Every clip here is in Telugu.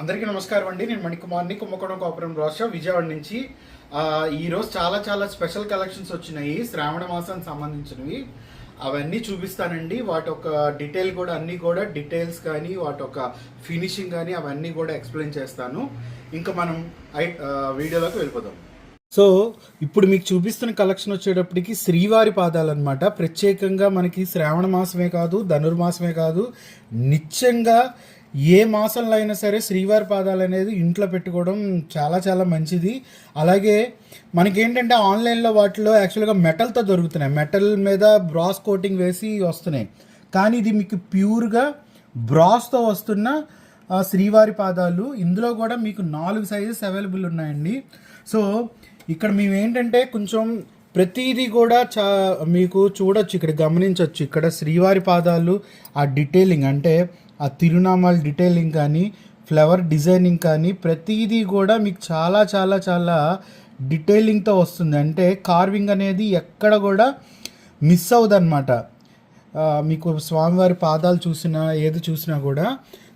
అందరికీ నమస్కారం అండి. నేను మణికుమార్ని కుంభకోణం కోపురం రాష్ట్ర విజయవాడ నుంచి. ఈరోజు చాలా చాలా స్పెషల్ కలెక్షన్స్ వచ్చినాయి శ్రావణ మాసానికి సంబంధించినవి. అవన్నీ చూపిస్తానండి. వాటి ఒక డీటెయిల్ కూడా అన్నీ కూడా డీటెయిల్స్ కానీ వాటి ఒక ఫినిషింగ్ కానీ అవన్నీ కూడా ఎక్స్ప్లెయిన్ చేస్తాను. ఇంకా మనం ఐ- వీడియోలోకి వెళ్ళిపోదాం. సో ఇప్పుడు మీకు చూపిస్తున్న కలెక్షన్ వచ్చేటప్పటికి శ్రీవారి పాదాలు అనమాట ప్రత్యేకంగా మనకి శ్రావణ మాసమే కాదు ధనుర్మాసమే కాదు. నిత్యంగా ఏ మాసంలో అయినా సరే శ్రీవారి పాదాలు అనేది ఇంట్లో పెట్టుకోవడం చాలా చాలా మంచిది. అలాగే మనకేంటంటే ఆన్లైన్లో వాటిలో యాక్చువల్గా మెటల్తో దొరుకుతున్నాయి. మెటల్ మీద బ్రాస్ కోటింగ్ వేసి వస్తున్నాయి. కానీ ఇది మీకు ప్యూర్గా బ్రాస్తో వస్తున్న శ్రీవారి పాదాలు. ఇందులో కూడా మీకు నాలుగు సైజెస్ అవైలబుల్ ఉన్నాయండి. సో ఇక్కడ మేము ఏంటంటే కొంచెం ప్రతిదీ కూడా చా మీకు చూడొచ్చు ఇక్కడ గమనించవచ్చు ఇక్కడ శ్రీవారి పాదాలు ఆ డీటెయిలింగ్ అంటే ఆ తిరునామాల డీటెయిలింగ్ కానీ ఫ్లవర్ డిజైనింగ్ కానీ ప్రతిదీ కూడా మీకు చాలా చాలా చాలా డీటెయిలింగ్తో వస్తుంది. అంటే కార్వింగ్ అనేది ఎక్కడ కూడా మిస్ అవ్వదన్నమాట. మీకు స్వామివారి పాదాలు చూసినా ఏది చూసినా కూడా.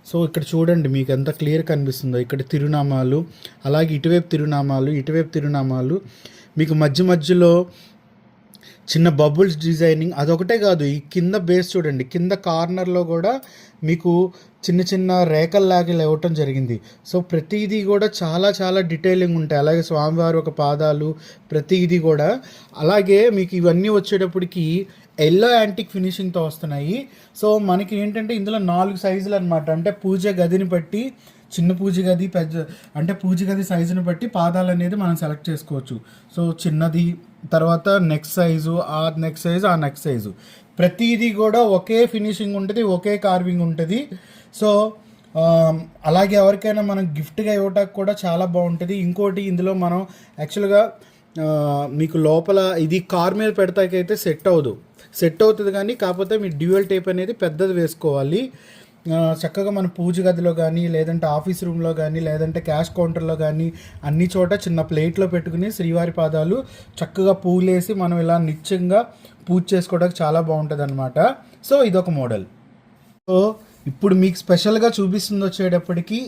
సో ఇక్కడ చూడండి మీకు ఎంత క్లియర్ కనిపిస్తుందో. ఇక్కడ తిరునామాలు అలాగే ఇటువైపు తిరునామాలు ఇటువైపు తిరునామాలు. మీకు మధ్య మధ్యలో చిన్న బబుల్స్ డిజైనింగ్ అదొకటే కాదు ఈ కింద బేస్ చూడండి కింద కార్నర్లో కూడా మీకు చిన్న చిన్న రేఖల్లాగా ఇవ్వటం జరిగింది. సో ప్రతిదీ కూడా చాలా చాలా డీటెయిలింగ్ ఉంటాయి. అలాగే స్వామివారి ఒక పాదాలు ప్రతిదీ కూడా. అలాగే మీకు ఇవన్నీ వచ్చేటప్పటికి ఎల్లో యాంటిక్ ఫినిషింగ్తో వస్తున్నాయి. సో మనకి ఏంటంటే ఇందులో నాలుగు సైజులు అనమాట అంటే పూజ గదిని బట్టి చిన్న పూజ గది పెద్ద అంటే పూజ గది సైజుని బట్టి పాదాలు అనేది మనం సెలెక్ట్ చేసుకోవచ్చు. సో చిన్నది తర్వాత నెక్స్ట్ సైజు ఆ నెక్స్ట్ సైజు ఆ నెక్స్ట్ సైజు. ప్రతిదీ కూడా ఒకే ఫినిషింగ్ ఉంటుంది ఒకే కార్వింగ్ ఉంటుంది. సో అలాగే ఎవరికైనా మనం గిఫ్ట్గా ఇవ్వటానికి కూడా చాలా బాగుంటుంది. ఇంకోటి ఇందులో మనం యాక్చువల్గా మీకు లోపల ఇది కార్ మీద పెడతాకైతే సెట్ అవ్వదు. సెట్ అవుతుంది కానీ కాకపోతే మీ డ్యూయల్ టేప్ అనేది పెద్దది వేసుకోవాలి. చక్కగా మన పూజ గదిలో కానీ లేదంటే ఆఫీస్ రూమ్లో కానీ లేదంటే క్యాష్ కౌంటర్లో కానీ అన్ని చోట చిన్న ప్లేట్లో పెట్టుకుని శ్రీవారి పాదాలు చక్కగా పూలేసి మనం ఇలా నిత్యంగా పూజ చేసుకోవడానికి చాలా బాగుంటుంది అనమాట సో ఇదొక మోడల్. సో ఇప్పుడు మీకు స్పెషల్గా చూపిస్తుంది వచ్చేటప్పటికి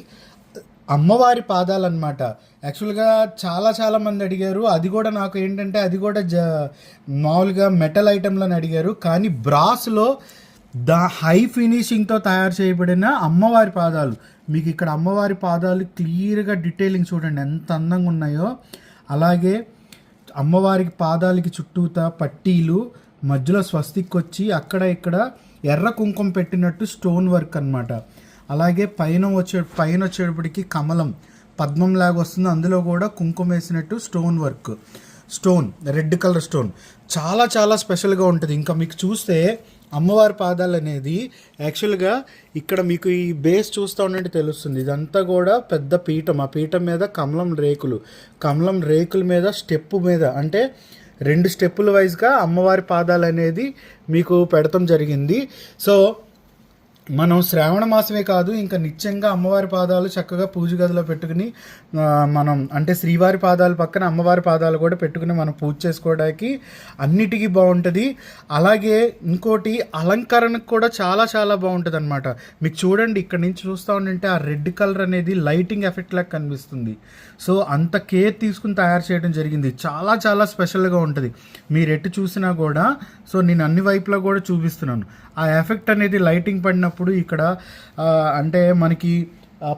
అమ్మవారి పాదాలు అనమాట యాక్చువల్గా చాలా చాలా మంది అడిగారు. అది కూడా నాకు ఏంటంటే అది కూడా జ మామూలుగా మెటల్ ఐటెంలని అడిగారు. కానీ బ్రాస్లో ద హై ఫినిషింగ్తో తయారు చేయబడిన అమ్మవారి పాదాలు. మీకు ఇక్కడ అమ్మవారి పాదాలు క్లియర్గా డీటెయిలింగ్ చూడండి ఎంత అందంగా ఉన్నాయో. అలాగే అమ్మవారికి పాదాలకి చుట్టూతా పట్టీలు మధ్యలో స్వస్తిక్ వచ్చి అక్కడ ఇక్కడ ఎర్ర కుంకుమ పెట్టినట్టు స్టోన్ వర్క్ అన్నమాట. అలాగే పైన వచ్చే పైన వచ్చేటప్పటికి కమలం పద్మం లాగా వస్తుంది. అందులో కూడా కుంకుమ వేసినట్టు stone work. Stone red colour stone. చాలా చాలా స్పెషల్గా ఉంటుంది. ఇంకా మీకు చూస్తే అమ్మవారి పాదాలు అనేది యాక్చువల్గా ఇక్కడ మీకు ఈ బేస్ చూస్తూ ఉంటే తెలుస్తుంది. ఇదంతా కూడా పెద్ద పీఠం. ఆ పీఠం మీద కమలం రేకులు. కమలం రేకుల మీద స్టెప్పు మీద. అంటే రెండు స్టెప్పుల వైజ్గా అమ్మవారి పాదాలు అనేది మీకు పెడతాం జరిగింది. సో మనం శ్రావణ మాసమే కాదు ఇంకా నిత్యంగా అమ్మవారి పాదాలు చక్కగా పూజ గదిలో పెట్టుకుని మనం అంటే శ్రీవారి పాదాల పక్కన అమ్మవారి పాదాలు కూడా పెట్టుకుని మనం పూజ చేసుకోవడానికి అన్నిటికీ బాగుంటుంది. అలాగే ఇంకోటి అలంకరణకు కూడా చాలా చాలా బాగుంటుంది అనమాట మీకు చూడండి ఇక్కడ నుంచి చూస్తూ ఉంటే ఆ రెడ్ కలర్ అనేది లైటింగ్ ఎఫెక్ట్ లాగా కనిపిస్తుంది. సో అంత కేర్ తీసుకుని తయారు చేయడం జరిగింది. చాలా చాలా స్పెషల్గా ఉంటుంది. మీరు ఎటు చూసినా కూడా సో నేను అన్ని వైపులా కూడా చూపిస్తున్నాను. ఆ ఎఫెక్ట్ అనేది లైటింగ్ పడినప్పుడు ఇక్కడ అంటే మనకి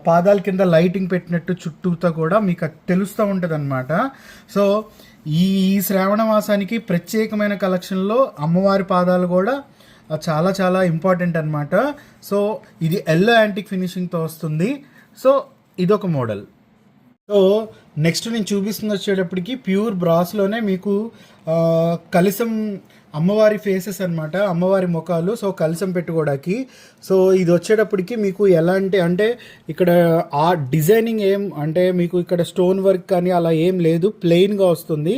పాదాల కింద లైటింగ్ పెట్టినట్టు చుట్టూతో కూడా మీకు అది తెలుస్తూ ఉంటుంది అనమాట సో ఈ శ్రావణ మాసానికి ప్రత్యేకమైన కలెక్షన్లో అమ్మవారి పాదాలు కూడా చాలా చాలా ఇంపార్టెంట్ అనమాట సో ఇది ఎల్లో యాంటిక్ ఫినిషింగ్తో వస్తుంది. సో ఇదొక మోడల్. సో నెక్స్ట్ నేను చూపిస్తుంది వచ్చేటప్పటికి ప్యూర్ బ్రాస్లోనే మీకు కలిసం అమ్మవారి ఫేసెస్ అనమాట అమ్మవారి ముఖాలు. సో కలసం పెట్టుకోవడానికి. సో ఇది వచ్చేటప్పటికి మీకు ఎలాంటి అంటే ఇక్కడ ఆ డిజైనింగ్ ఏం అంటే మీకు ఇక్కడ స్టోన్ వర్క్ కానీ అలా ఏం లేదు ప్లెయిన్గా వస్తుంది.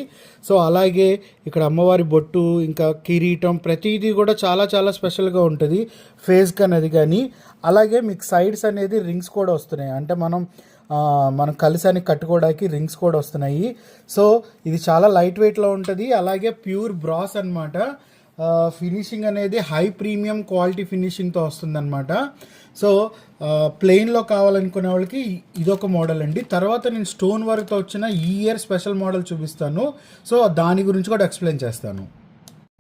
సో అలాగే ఇక్కడ అమ్మవారి బొట్టు ఇంకా కిరీటం ప్రతిదీ కూడా చాలా చాలా స్పెషల్గా ఉంటుంది ఫేస్ కానీ అది కానీ. అలాగే మీకు సైడ్స్ అనేది రింగ్స్ కూడా వస్తున్నాయి. అంటే మనం మనం కలిసాన్ని కట్టుకోవడానికి రింగ్స్ కూడా వస్తున్నాయి. సో ఇది చాలా లైట్ వెయిట్లో ఉంటుంది. అలాగే ప్యూర్ బ్రాస్ అనమాట ఫినిషింగ్ అనేది హై ప్రీమియం క్వాలిటీ ఫినిషింగ్తో వస్తుందన్నమాట. సో ప్లెయిన్లో కావాలనుకునే వాళ్ళకి ఇదొక మోడల్ అండి. తర్వాత నేను స్టోన్ వర్క్తో వచ్చిన ఈ ఇయర్ స్పెషల్ మోడల్ చూపిస్తాను. సో దాని గురించి కూడా ఎక్స్ప్లెయిన్ చేస్తాను.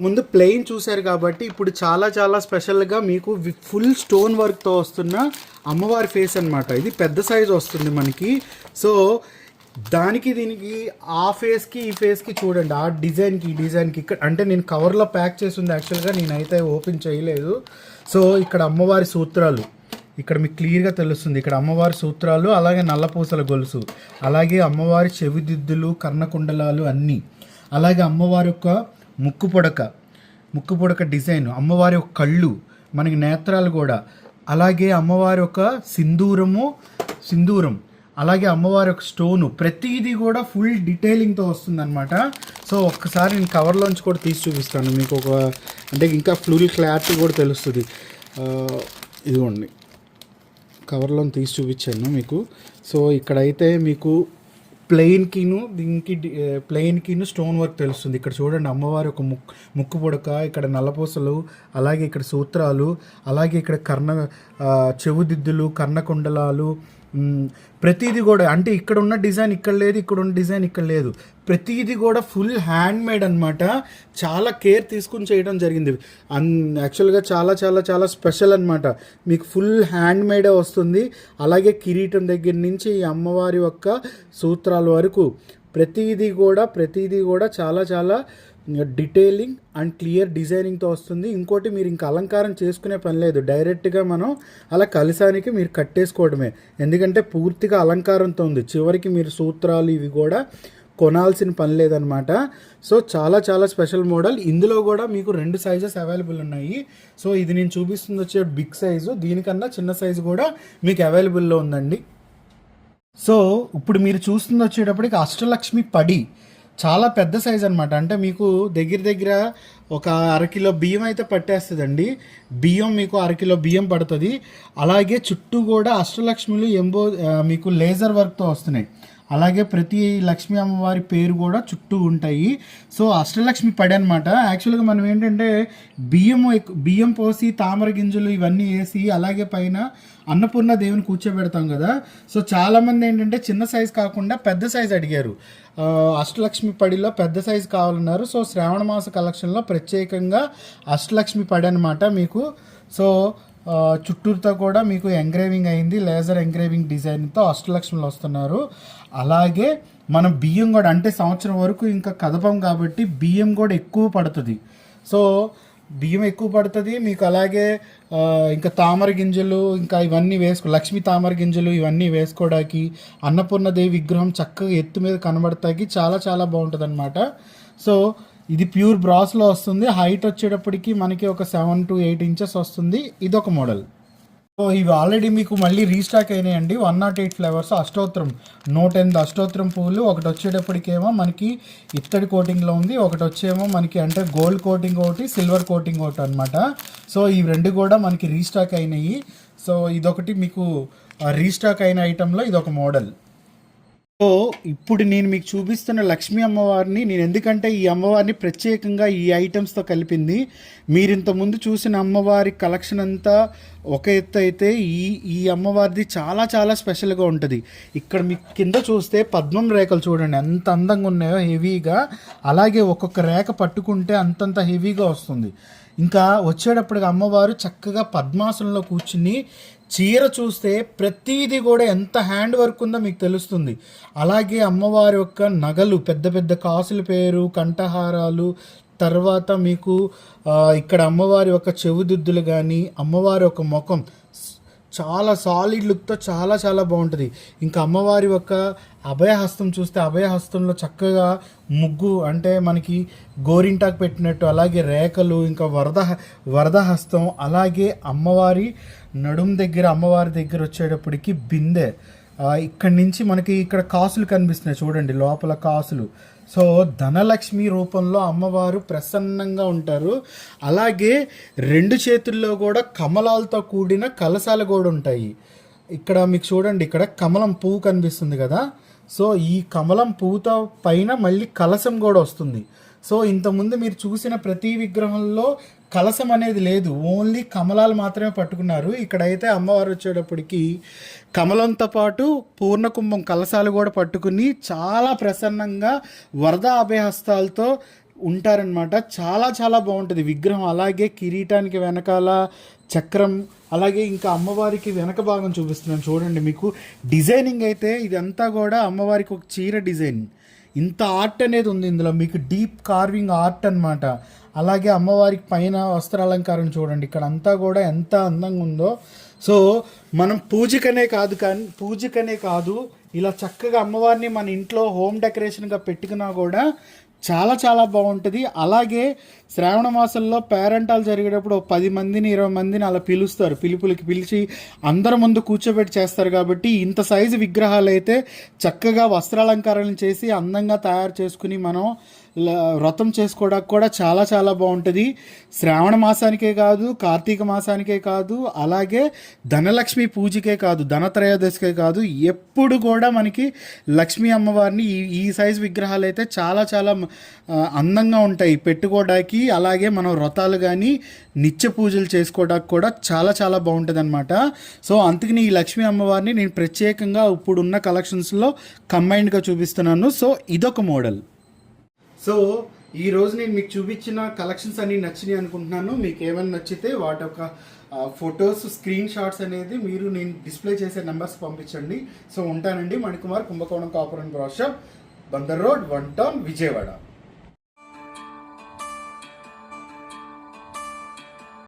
ముందు ప్లెయిన్ చూశారు కాబట్టి ఇప్పుడు చాలా చాలా స్పెషల్గా మీకు వి- ఫుల్ స్టోన్ వర్క్తో వస్తున్న అమ్మవారి ఫేస్ అన్నమాట. ఇది పెద్ద సైజ్ వస్తుంది మనకి. సో దానికి దీనికి ఆ ఫేస్కి ఈ ఫేస్కి చూడండి. ఆ డిజైన్కి ఈ డిజైన్కి ఇక్కడ అంటే నేను కవర్లో ప్యాక్ చేసి ఉంది యాక్చువల్గా నేనైతే ఓపెన్ చేయలేదు. సో ఇక్కడ అమ్మవారి సూత్రాలు. ఇక్కడ మీకు క్లియర్గా తెలుస్తుంది. ఇక్కడ అమ్మవారి సూత్రాలు అలాగే నల్లపూసల గొలుసు అలాగే అమ్మవారి చెవిదిద్దులు కర్ణకుండలాలు అన్నీ. అలాగే అమ్మవారి యొక్క ముక్కు పొడక ముక్కు పొడక డిజైన్ అమ్మవారి యొక్క కళ్ళు మనకి నేత్రాలు కూడా. అలాగే అమ్మవారి యొక్క సింధూరము సింధూరం. అలాగే అమ్మవారి యొక్క స్టోను. ప్రతిదీ కూడా ఫుల్ డీటెయిలింగ్తో వస్తుందన్నమాట. సో ఒక్కసారి నేను కవర్లోంచి కూడా తీసి చూపిస్తాను. మీకు ఒక అంటే ఇంకా ఫుల్ క్లారిటీ కూడా తెలుస్తుంది. ఇదిగోండి. కవర్లో తీసి చూపించాను మీకు. సో ఇక్కడైతే మీకు ప్లెయిన్కిను దీనికి ప్లెయిన్కిను స్టోన్ వర్క్ తెలుస్తుంది. ఇక్కడ చూడండి అమ్మవారి ఒక ముక్కు ముక్కు పుడక ఇక్కడ నల్లపూసలు అలాగే ఇక్కడ సూత్రాలు అలాగే ఇక్కడ కర్ణ చెవుదిద్దులు కర్ణకుండలాలు ప్రతిదీ కూడా అంటే ఇక్కడ ఉన్న డిజైన్ ఇక్కడ లేదు ఇక్కడ ఉన్న డిజైన్ ఇక్కడ లేదు. ప్రతిదీ కూడా ఫుల్ హ్యాండ్ మేడ్ అనమాట చాలా కేర్ తీసుకుని చేయడం జరిగింది. అన్ యాక్చువల్గా చాలా చాలా చాలా స్పెషల్ అనమాట మీకు ఫుల్ హ్యాండ్ మేడే వస్తుంది. అలాగే కిరీటం దగ్గర నుంచి ఈ అమ్మవారి యొక్క సూత్రాల వరకు ప్రతిదీ కూడా ప్రతిదీ కూడా చాలా చాలా డీటెయిలింగ్ అండ్ క్లియర్ డిజైనింగ్తో వస్తుంది. ఇంకోటి మీరు ఇంకా అలంకారం చేసుకునే పని లేదు. డైరెక్ట్గా మనం అలా కలిసానికి మీరు కట్టేసుకోవడమే. ఎందుకంటే పూర్తిగా అలంకారంతో ఉంది. చివరికి మీరు సూత్రాలు ఇవి కూడా కొనాల్సిన పని లేదనమాట సో చాలా చాలా స్పెషల్ మోడల్ ఇందులో కూడా మీకు రెండు సైజెస్ అవైలబుల్ ఉన్నాయి. సో ఇది నేను చూపిస్తుంది వచ్చే బిగ్ సైజు దీనికన్నా చిన్న సైజు కూడా మీకు అవైలబుల్లో ఉందండి. సో ఇప్పుడు మీరు చూస్తుంది వచ్చేటప్పటికి అష్టలక్ష్మి పడి చాలా పెద్ద సైజ్ అనమాట అంటే మీకు దగ్గర దగ్గర ఒక అరకిలో బియ్యం అయితే పట్టేస్తుందండి. బియ్యం మీకు అరకిలో బియ్యం పడుతుంది. అలాగే చుట్టూ కూడా అష్టలక్ష్మిలు ఎంబో మీకు లేజర్ వర్క్తో వస్తున్నాయి. అలాగే ప్రతి లక్ష్మీ అమ్మవారి పేరు కూడా చుట్టూ ఉంటాయి. సో అష్టలక్ష్మి పడి అనమాట యాక్చువల్గా మనం ఏంటంటే బియ్యం బియ్యం పోసి తామర గింజలు ఇవన్నీ వేసి అలాగే పైన అన్నపూర్ణ దేవుని కూర్చోబెడతాం కదా. సో చాలామంది ఏంటంటే చిన్న సైజ్ కాకుండా పెద్ద సైజ్ అడిగారు. అష్టలక్ష్మి పడిలో పెద్ద సైజ్ కావాలన్నారు. సో శ్రావణ మాస కలెక్షన్లో ప్రత్యేకంగా అష్టలక్ష్మి పడి అనమాట మీకు. సో చుట్టూరుతో కూడా మీకు ఎంగ్రేవింగ్ అయింది లేజర్ ఎంగ్రేవింగ్ డిజైన్తో అష్టలక్ష్మిలు వస్తున్నారు. అలాగే మనం బియ్యం కూడా అంటే సంవత్సరం వరకు ఇంకా కదపం కాబట్టి బియ్యం కూడా ఎక్కువ పడుతుంది. సో బియ్యం ఎక్కువ పడుతుంది మీకు అలాగే ఇంకా తామర గింజలు ఇంకా ఇవన్నీ వేసుకో లక్ష్మీ తామర గింజలు ఇవన్నీ వేసుకోవడానికి అన్నపూర్ణదేవి విగ్రహం చక్కగా ఎత్తు మీద కనబడతాకి చాలా చాలా బాగుంటుంది అనమాట సో ఇది ప్యూర్ బ్రాస్లో వస్తుంది. హైట్ వచ్చేటప్పటికి మనకి ఒక సెవెన్ టు ఎయిట్ ఇంచెస్ వస్తుంది. ఇది ఒక మోడల్. సో ఇవి ఆల్రెడీ మీకు మళ్ళీ రీస్టాక్ అయినాయండి. వన్ నాట్ ఎయిట్ ఫ్లేవర్స్ అష్టోత్తరం నూట ఎనిమిది అష్టోత్తరం పువ్వులు. ఒకటి వచ్చేటప్పటికేమో మనకి ఇత్తడి కోటింగ్లో ఉంది. ఒకటి వచ్చేమో మనకి అంటే గోల్డ్ కోటింగ్ ఒకటి సిల్వర్ కోటింగ్ ఒకటి అనమాట సో ఈ రెండు కూడా మనకి రీస్టాక్ అయినాయి. సో ఇదొకటి మీకు రీస్టాక్ అయిన ఐటెంలో ఇదొక మోడల్. సో ఇప్పుడు నేను మీకు చూపిస్తున్న లక్ష్మీ అమ్మవారిని నేను ఎందుకంటే ఈ అమ్మవారిని ప్రత్యేకంగా ఈ ఐటమ్స్తో కలిపింది. మీరు ఇంతకుముందు చూసిన అమ్మవారి కలెక్షన్ అంతా ఒక ఎత్తు అయితే ఈ ఈ అమ్మవారిది చాలా చాలా స్పెషల్గా ఉంటుంది. ఇక్కడ మీకు కింద చూస్తే పద్మం రేఖలు చూడండి ఎంత అందంగా ఉన్నాయో హెవీగా. అలాగే ఒక్కొక్క రేఖ పట్టుకుంటే అంతంత హెవీగా వస్తుంది. ఇంకా వచ్చేటప్పటికి అమ్మవారు చక్కగా పద్మాసనంలో కూర్చుని చీర చూస్తే ప్రతిదీ కూడా ఎంత హ్యాండ్ వర్క్ ఉందో మీకు తెలుస్తుంది. అలాగే అమ్మవారి యొక్క నగలు పెద్ద పెద్ద కాసుల పేరు కంఠహారాలు తర్వాత మీకు ఇక్కడ అమ్మవారి యొక్క చెవుదిద్దులు కానీ అమ్మవారి యొక్క ముఖం చాలా సాలిడ్ లుక్తో చాలా చాలా బాగుంటుంది. ఇంకా అమ్మవారి యొక్క అభయహస్తం చూస్తే అభయహస్తంలో చక్కగా ముగ్గు అంటే మనకి గోరింటాకు పెట్టినట్టు అలాగే రేఖలు ఇంకా వరద వరద హస్తం అలాగే అమ్మవారి నడుం దగ్గర అమ్మవారి దగ్గర వచ్చేటప్పటికి బిందె. ఇక్కడి నుంచి మనకి ఇక్కడ కాసులు కనిపిస్తున్నాయి చూడండి లోపల కాసులు. సో ధనలక్ష్మి రూపంలో అమ్మవారు ప్రసన్నంగా ఉంటారు. అలాగే రెండు చేతుల్లో కూడా కమలాలతో కూడిన కలశాలు కూడా ఉంటాయి. ఇక్కడ మీకు చూడండి ఇక్కడ కమలం పువ్వు కనిపిస్తుంది కదా. సో ఈ కమలం పువ్వుతో పైన మళ్ళీ కలశం కూడా వస్తుంది. సో ఇంతకుముందు మీరు చూసిన ప్రతి విగ్రహంలో కలసం అనేది లేదు. ఓన్లీ కమలాలు మాత్రమే పట్టుకున్నారు. ఇక్కడైతే అమ్మవారు వచ్చేటప్పటికి కమలంతో పాటు పూర్ణకుంభం కలసాలు కూడా పట్టుకుని చాలా ప్రసన్నంగా వరద అభయహస్తాలతో ఉంటారనమాట చాలా చాలా బాగుంటుంది విగ్రహం. అలాగే కిరీటానికి వెనకాల చక్రం అలాగే ఇంకా అమ్మవారికి వెనక భాగం చూపిస్తున్నాను. చూడండి మీకు డిజైనింగ్ అయితే ఇదంతా కూడా అమ్మవారికి ఒక చీర డిజైన్. ఇంత ఆర్ట్ అనేది ఉంది ఇందులో. మీకు డీప్ కార్వింగ్ ఆర్ట్ అన్నమాట. అలాగే అమ్మవారికి పైన వస్త్రాలంకారం చూడండి. ఇక్కడ అంతా కూడా ఎంత అందంగా ఉందో. సో మనం పూజకనే కాదు కానీ పూజకనే కాదు ఇలా చక్కగా అమ్మవారిని మన ఇంట్లో హోమ్ డెకరేషన్గా పెట్టుకున్నా కూడా చాలా చాలా బాగుంటుంది. అలాగే శ్రావణ మాసంలో పేరెంటాలు జరిగేటప్పుడు పది మందిని ఇరవై మందిని అలా పిలుస్తారు. పిలుపులకి పిలిచి అందరి ముందు కూర్చోబెట్టి చేస్తారు కాబట్టి ఇంత సైజు విగ్రహాలు అయితే చక్కగా వస్త్రాలంకారాలను చేసి అందంగా తయారు చేసుకుని మనం వ్రతం చేసుకోవడానికి కూడా చాలా చాలా బాగుంటుంది. శ్రావణ మాసానికే కాదు కార్తీక మాసానికే కాదు అలాగే ధనలక్ష్మి పూజకే కాదు ధనత్రయోదశికే కాదు ఎప్పుడు కూడా మనకి లక్ష్మీ అమ్మవారిని ఈ ఈ సైజు విగ్రహాలు అయితే చాలా చాలా అందంగా ఉంటాయి. పెట్టుకోవడానికి అలాగే మనం వ్రతాలు కానీ నిత్య పూజలు చేసుకోవడానికి కూడా చాలా చాలా బాగుంటుంది అనమాట సో అందుకని ఈ లక్ష్మీ అమ్మవారిని నేను ప్రత్యేకంగా ఇప్పుడున్న కలెక్షన్స్లో కంబైన్డ్గా చూపిస్తున్నాను. సో ఇదొక మోడల్. సో ఈ రోజు నేను మీకు చూపించిన కలెక్షన్స్ అన్ని నచ్చినాయి అనుకుంటున్నాను. మీకు ఏమైనా నచ్చితే వాటి యొక్క ఫొటోస్ స్క్రీన్ షాట్స్ అనేది మీరు నేను డిస్ప్లే చేసే నెంబర్స్ పంపించండి. సో ఉంటానండి మణికుమార్ కుంభకోణం కాపురం brass Bandar road one town Vijayawada